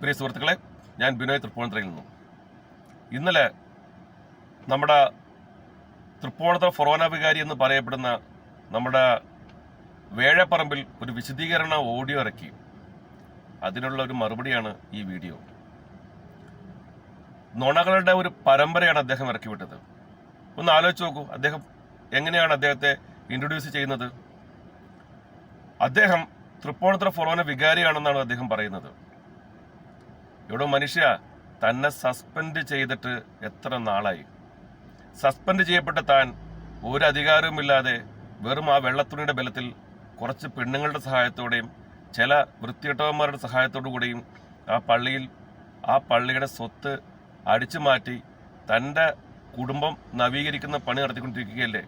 പ്രിയ സുഹൃത്തുക്കളെ ഞാൻ ബിനോയ് തൃപ്പൂണിത്തുറയിൽ നിന്നും. ഇന്നലെ നമ്മുടെ തൃപ്പൂണിത്തുറ ഫൊറോന വികാരി എന്ന് പറയപ്പെടുന്ന നമ്മുടെ വേഴപ്പറമ്പിൽ ഒരു വിശദീകരണ ഓഡിയോ ഇറക്കി. അതിനുള്ള ഒരു മറുപടിയാണ് ഈ വീഡിയോ. നുണകളുടെ ഒരു പരമ്പരയാണ് അദ്ദേഹം ഇറക്കി വിട്ടത് ഒന്ന് ആലോചിച്ച് നോക്കൂ അദ്ദേഹം എങ്ങനെയാണ് അദ്ദേഹത്തെ ഇൻട്രൊഡ്യൂസ് ചെയ്യുന്നത്? അദ്ദേഹം തൃപ്പൂണിത്തുറ ഫൊറോന വികാരിയാണെന്നാണ് അദ്ദേഹം പറയുന്നത്. ഇവിടെ മനുഷ്യ തന്നെ സസ്പെൻഡ് ചെയ്തിട്ട് എത്ര നാളായി? സസ്പെൻഡ് ചെയ്യപ്പെട്ട താൻ ഒരു അധികാരവുമില്ലാതെ വെറും ആ വെള്ളത്തുണിയുടെ ബലത്തിൽ കുറച്ച് പെണ്ണുങ്ങളുടെ സഹായത്തോടെയും ചില വൃത്തികെട്ടവന്മാരുടെ സഹായത്തോടു കൂടിയും ആ പള്ളിയിൽ ആ പള്ളിയുടെ സ്വത്ത് അടിച്ചു മാറ്റി തന്റെ കുടുംബം നവീകരിക്കുന്ന പണി നടത്തിക്കൊണ്ടിരിക്കുകയല്ലേ?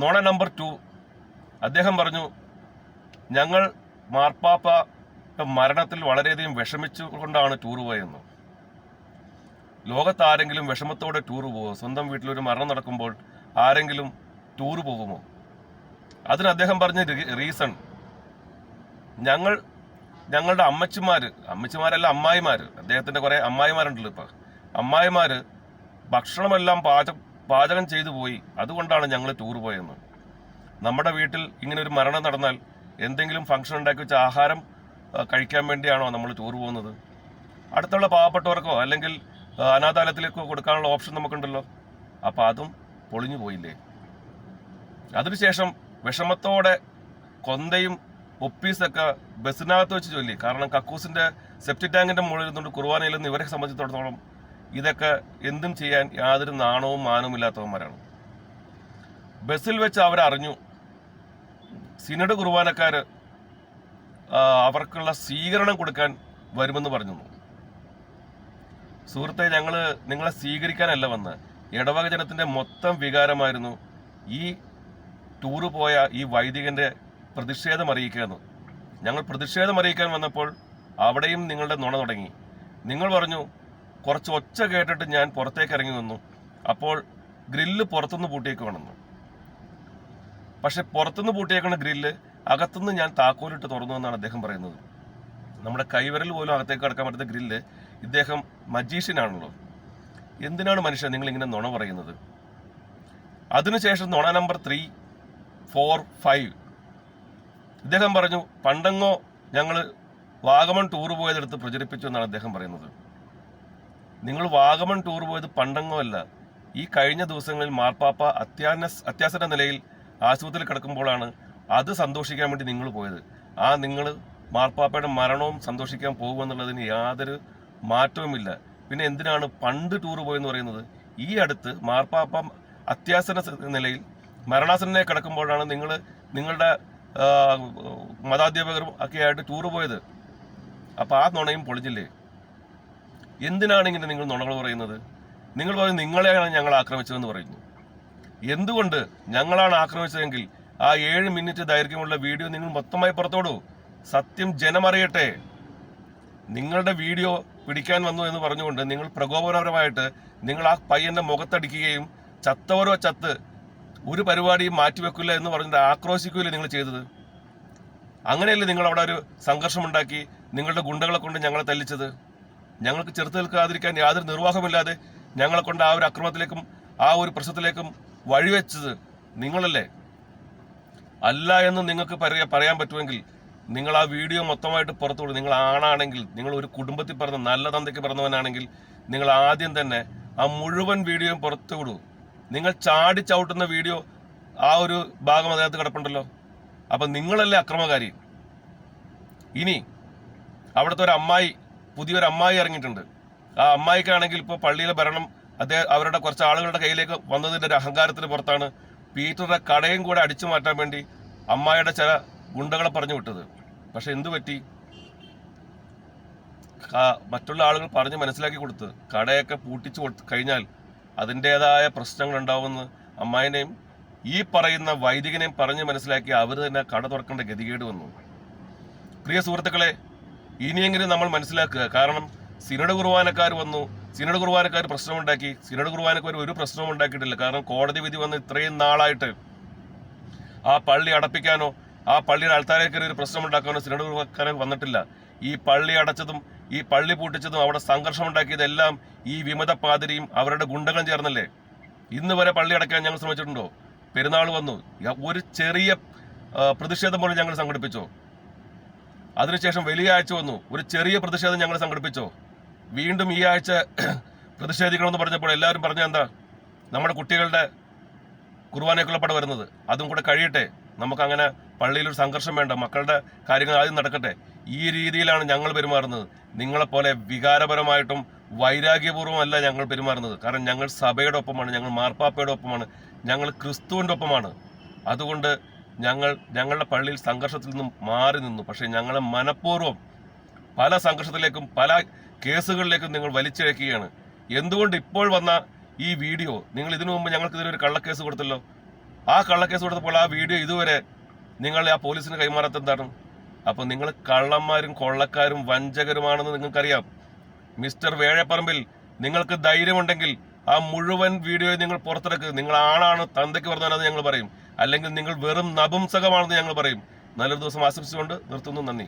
നോണ നമ്പർ ടു. അദ്ദേഹം പറഞ്ഞു ഞങ്ങൾ മാർപ്പാപ്പ മരണത്തിൽ വളരെയധികം വിഷമിച്ചുകൊണ്ടാണ് ടൂർ പോയെന്ന് ലോകത്താരെങ്കിലും വിഷമത്തോടെ ടൂർ പോകുമോ സ്വന്തം വീട്ടിലൊരു മരണം നടക്കുമ്പോൾ ആരെങ്കിലും ടൂർ പോകുമോ? അതിന് അദ്ദേഹം പറഞ്ഞ റീസൺ ഞങ്ങൾ ഞങ്ങളുടെ അമ്മച്ചിമാർ അമ്മച്ചിമാരല്ല അമ്മായിമാർ അദ്ദേഹത്തിന്റെ കുറേ അമ്മായിമാരുണ്ടല്ലോ ഇപ്പോൾ അമ്മായിമാർ ഭക്ഷണമെല്ലാം പാചകം പാചകം ചെയ്തു പോയി. അതുകൊണ്ടാണ് ഞങ്ങൾ ടൂർ പോയെന്ന് നമ്മുടെ വീട്ടിൽ ഇങ്ങനെ ഒരു മരണം നടന്നാൽ എന്തെങ്കിലും ഫംഗ്ഷൻ ഉണ്ടാക്കി വെച്ച ആഹാരം കഴിക്കാൻ വേണ്ടിയാണോ നമ്മൾ ടൂർ പോകുന്നത്? അടുത്തുള്ള പാവപ്പെട്ടവർക്കോ അല്ലെങ്കിൽ അനാഥാലയത്തിലേക്കോ കൊടുക്കാനുള്ള ഓപ്ഷൻ നമുക്കുണ്ടല്ലോ. അപ്പോൾ അതും പൊളിഞ്ഞു പോയില്ലേ? അതിനുശേഷം വിഷമത്തോടെ കൊന്തയും ഒപ്പീസൊക്കെ ബസ്സിനകത്ത് വെച്ച് ചൊല്ലി. കാരണം കക്കൂസിന്റെ സെപ്റ്റിക് ടാങ്കിന്റെ മുകളിൽ നിന്നുകൊണ്ട് കുർബാനയിലെന്ന് ഇവരെ സംബന്ധിച്ചിടത്തോളം ഇതൊക്കെ എന്തും ചെയ്യാൻ യാതൊരു നാണവും മാനവും ഇല്ലാത്തവന്മാരാണ്. ബസ്സിൽ വെച്ച് അവരറിഞ്ഞു. സിനഡ് കുർബാനക്കാർ അവർക്കുള്ള സ്വീകരണം കൊടുക്കാൻ വരുമെന്ന് പറഞ്ഞു. സുഹൃത്തെ ഞങ്ങൾ നിങ്ങളെ സ്വീകരിക്കാനല്ല വന്ന്. ഇടവക ജനത്തിന്റെ മൊത്തം വികാരമായിരുന്നു ഈ ടൂറ് പോയ ഈ വൈദികന്റെ പ്രതിഷേധം അറിയിക്കുകയെന്ന് ഞങ്ങൾ പ്രതിഷേധം അറിയിക്കാൻ വന്നപ്പോൾ അവിടെയും നിങ്ങളുടെ നുണ തുടങ്ങി. നിങ്ങൾ പറഞ്ഞു കുറച്ച് ഒച്ച കേട്ടിട്ട് ഞാൻ പുറത്തേക്ക് ഇറങ്ങി വന്നു അപ്പോൾ ഗ്രില്ല് പുറത്തുനിന്ന് പൂട്ടിയേക്കുവാണെന്ന്. പക്ഷെ പുറത്തുനിന്ന് പൂട്ടിയേക്കുന്ന ഗ്രില്ല് അകത്തുനിന്ന് ഞാൻ താക്കോലിട്ട് തുറന്നു എന്നാണ് അദ്ദേഹം പറയുന്നത്. നമ്മുടെ കൈവരൽ പോലും അകത്തേക്ക് കടക്കാൻ പറ്റുന്ന ഗ്രില്ല് ഇദ്ദേഹം മജീഷ്യനാണല്ലോ. എന്തിനാണ് മനുഷ്യൻ നിങ്ങൾ ഇങ്ങനെ നുണ പറയുന്നത്? അതിനുശേഷം നുണ നമ്പർ ത്രീ ഫോർ ഫൈവ്. ഇദ്ദേഹം പറഞ്ഞു പണ്ടങ്ങോ ഞങ്ങൾ വാഗമൺ ടൂർ പോയതെടുത്ത് പ്രചരിപ്പിച്ചു എന്നാണ് അദ്ദേഹം പറയുന്നത്. നിങ്ങൾ വാഗമൺ ടൂർ പോയത് പണ്ടങ്ങോ അല്ല. ഈ കഴിഞ്ഞ ദിവസങ്ങളിൽ മാർപ്പാപ്പ അത്യാന അത്യാസന്ന നിലയിൽ ആശുപത്രിയിൽ കിടക്കുമ്പോഴാണ് അത് സന്തോഷിക്കാൻ വേണ്ടി നിങ്ങൾ പോയത്. ആ നിങ്ങൾ മാർപ്പാപ്പയുടെ മരണവും സന്തോഷിക്കാൻ പോകുമെന്നുള്ളതിന് യാതൊരു മാറ്റവുമില്ല. പിന്നെ എന്തിനാണ് പണ്ട് ടൂർ പോയെന്ന് പറയുന്നത്? ഈ അടുത്ത് മാർപ്പാപ്പ അത്യാസന നിലയിൽ മരണാസനെ കിടക്കുമ്പോഴാണ് നിങ്ങൾ നിങ്ങളുടെ മതാധ്യാപകരും ഒക്കെ ആയിട്ട് ടൂർ പോയത്. അപ്പോൾ ആ നുണയും പൊളിഞ്ഞില്ലേ? എന്തിനാണ് ഇങ്ങനെ നിങ്ങൾ നുണകൾ പറയുന്നത്? നിങ്ങൾ പറയുന്നത് നിങ്ങളെയാണ് ഞങ്ങൾ ആക്രമിച്ചതെന്ന് പറയുന്നു. എന്തുകൊണ്ട് ഞങ്ങളാണ് ആക്രമിച്ചതെങ്കിൽ ആ ഏഴ് മിനിറ്റ് ദൈർഘ്യമുള്ള വീഡിയോ നിങ്ങൾ മൊത്തമായി പുറത്തോടൂ. സത്യം ജനമറിയട്ടെ. നിങ്ങളുടെ വീഡിയോ പിടിക്കാൻ വന്നു എന്ന് പറഞ്ഞുകൊണ്ട് നിങ്ങൾ പ്രകോപനപരമായിട്ട് നിങ്ങൾ ആ പയ്യന്റെ മുഖത്തടിക്കുകയും ചത്തവരോ ചത്ത് ഒരു പരിപാടിയും മാറ്റിവെക്കില്ല എന്ന് പറഞ്ഞിട്ട് ആക്രോശിക്കുകയല്ലേ നിങ്ങൾ ചെയ്തത്? അങ്ങനെയല്ലേ നിങ്ങൾ അവിടെ ഒരു സംഘർഷമുണ്ടാക്കി നിങ്ങളുടെ ഗുണ്ടകളെ കൊണ്ട് ഞങ്ങളെ തല്ലിച്ചത്? ഞങ്ങൾക്ക് ചെറുത്ത് നിൽക്കാതിരിക്കാൻ യാതൊരു നിർവാഹമില്ലാതെ ഞങ്ങളെ കൊണ്ട് ആ ഒരു അക്രമത്തിലേക്കും ആ ഒരു പ്രശ്നത്തിലേക്കും വഴിവെച്ചത് നിങ്ങളല്ലേ? അല്ല എന്ന് നിങ്ങൾക്ക് പറയാ- പറയാൻ പറ്റുമെങ്കിൽ നിങ്ങൾ ആ വീഡിയോ മൊത്തമായിട്ട് പുറത്തു പുറത്തുവിടും. നിങ്ങൾ ആണാണെങ്കിൽ നിങ്ങൾ ഒരു കുടുംബത്തിൽ പറഞ്ഞ നല്ല തന്തയ്ക്ക് പറഞ്ഞവനാണെങ്കിൽ നിങ്ങൾ ആദ്യം തന്നെ ആ മുഴുവൻ വീഡിയോയും പുറത്തു വിടൂ നിങ്ങൾ ചാടി ചവിട്ടുന്ന വീഡിയോ ആ ഒരു ഭാഗം അതിനകത്ത് കിടപ്പുണ്ടല്ലോ. അപ്പം നിങ്ങളല്ലേ അക്രമകാരി. ഇനി അവിടുത്തെ ഒരു അമ്മായി പുതിയൊരു അമ്മായി ഇറങ്ങിയിട്ടുണ്ട്. ആ അമ്മായിക്കാണെങ്കിൽ ഇപ്പോൾ പള്ളിയിലെ ഭരണം അദ്ദേഹം അവരുടെ കുറച്ച് ആളുകളുടെ കയ്യിലേക്ക് വന്നതിന്റെ ഒരു അഹങ്കാരത്തിന് പുറത്താണ് പീറ്ററുടെ കടയും കൂടെ അടിച്ചു മാറ്റാൻ വേണ്ടി അമ്മായിയുടെ ചില ഗുണ്ടകളെ പറഞ്ഞു വിട്ടത്. പക്ഷെ എന്തു പറ്റി? മറ്റുള്ള ആളുകൾ പറഞ്ഞ് മനസ്സിലാക്കി കൊടുത്ത് കടയൊക്കെ പൂട്ടിച്ചു കൊടുത്ത് കഴിഞ്ഞാൽ അതിന്റെതായ പ്രശ്നങ്ങൾ ഉണ്ടാവുമെന്ന് അമ്മായിനെയും ഈ പറയുന്ന വൈദികനെയും പറഞ്ഞ് മനസ്സിലാക്കി അവർ തന്നെ കട തുറക്കേണ്ട ഗതികേട് വന്നു. പ്രിയ സുഹൃത്തുക്കളെ ഇനിയെങ്കിലും നമ്മൾ മനസ്സിലാക്കുക. കാരണം സിനഡ് കുർബാനക്കാർ വന്നു. സിനഡ് കുർബാനക്കാർ പ്രശ്നമുണ്ടാക്കി. സിനഡ് കുർബാനക്കാർ ഒരു പ്രശ്നവും ഉണ്ടാക്കിയിട്ടില്ല. കാരണം കോടതി വിധി വന്ന് ഇത്രയും നാളായിട്ട് ആ പള്ളി അടപ്പിക്കാനോ ആ പള്ളിയുടെ ആൾത്താരേക്ക് ഒരു പ്രശ്നമുണ്ടാക്കാനോ സിനഡ് കുർബാനക്കാരെ വന്നിട്ടില്ല. ഈ പള്ളി അടച്ചതും ഈ പള്ളി പൂട്ടിച്ചതും അവിടെ സംഘർഷം ഉണ്ടാക്കിയതെല്ലാം ഈ വിമത പാതിരിയും അവരുടെ ഗുണ്ടകളും ചേർന്നല്ലേ? ഇന്ന് വരെ പള്ളി അടയ്ക്കാൻ ഞങ്ങൾ ശ്രമിച്ചിട്ടുണ്ടോ? പെരുന്നാൾ വന്നു. ഒരു ചെറിയ പ്രതിഷേധം പോലും ഞങ്ങൾ സംഘടിപ്പിച്ചോ? അതിനുശേഷം ആഴ്ച വന്നു. ഒരു ചെറിയ പ്രതിഷേധം ഞങ്ങൾ സംഘടിപ്പിച്ചോ? വീണ്ടും ഈ ആഴ്ച പ്രതിഷേധിക്കണമെന്ന് പറഞ്ഞപ്പോൾ എല്ലാവരും പറഞ്ഞ എന്താ? നമ്മുടെ കുട്ടികളുടെ കുർബാനയൊക്കെയുള്ള വരുന്നത്. അതും കൂടെ കഴിയട്ടെ. നമുക്കങ്ങനെ പള്ളിയിൽ ഒരു സംഘർഷം വേണ്ട. മക്കളുടെ കാര്യങ്ങൾ ആദ്യം നടക്കട്ടെ. ഈ രീതിയിലാണ് ഞങ്ങൾ പെരുമാറുന്നത്. നിങ്ങളെപ്പോലെ വികാരപരമായിട്ടും വൈരാഗ്യപൂർവമല്ല ഞങ്ങൾ പെരുമാറുന്നത്. കാരണം ഞങ്ങൾ സഭയുടെ ഒപ്പമാണ് ഞങ്ങൾ മാർപ്പാപ്പയുടെ ഒപ്പമാണ് ഞങ്ങൾ ക്രിസ്തുവിന്റെ ഒപ്പമാണ്. അതുകൊണ്ട് ഞങ്ങൾ ഞങ്ങളുടെ പള്ളിയിൽ സംഘർഷത്തിൽ നിന്നും മാറി നിന്നു. പക്ഷേ ഞങ്ങളെ മനഃപൂർവം പല സംഘർഷത്തിലേക്കും പല കേസുകളിലേക്കും നിങ്ങൾ വലിച്ചിഴക്കുകയാണ്. എന്തുകൊണ്ട് ഇപ്പോൾ വന്ന ഈ വീഡിയോ? നിങ്ങൾ ഇതിനു മുമ്പ് ഞങ്ങൾക്ക് ഇതിനൊരു കള്ളക്കേസ് കൊടുത്തല്ലോ. ആ കള്ളക്കേസ് കൊടുത്തപ്പോൾ ആ വീഡിയോ ഇതുവരെ നിങ്ങൾ ആ പോലീസിന് കൈമാറാത്ത എന്താണ്? അപ്പോൾ നിങ്ങൾ കള്ളന്മാരും കൊള്ളക്കാരും വഞ്ചകരുമാണെന്ന് നിങ്ങൾക്കറിയാം. മിസ്റ്റർ വേഴപ്പറമ്പിൽ നിങ്ങൾക്ക് ധൈര്യമുണ്ടെങ്കിൽ ആ മുഴുവൻ വീഡിയോ നിങ്ങൾ പുറത്തിറക്കുക നിങ്ങൾ ആണാണ് തന്തയ്ക്ക് പറഞ്ഞാണെന്ന് ഞങ്ങൾ പറയും. അല്ലെങ്കിൽ നിങ്ങൾ വെറും നപുംസകമാണെന്ന് ഞങ്ങൾ പറയും. നല്ലൊരു ദിവസം ആശംസിച്ചുകൊണ്ട് നിർത്തുന്നു. നന്ദി.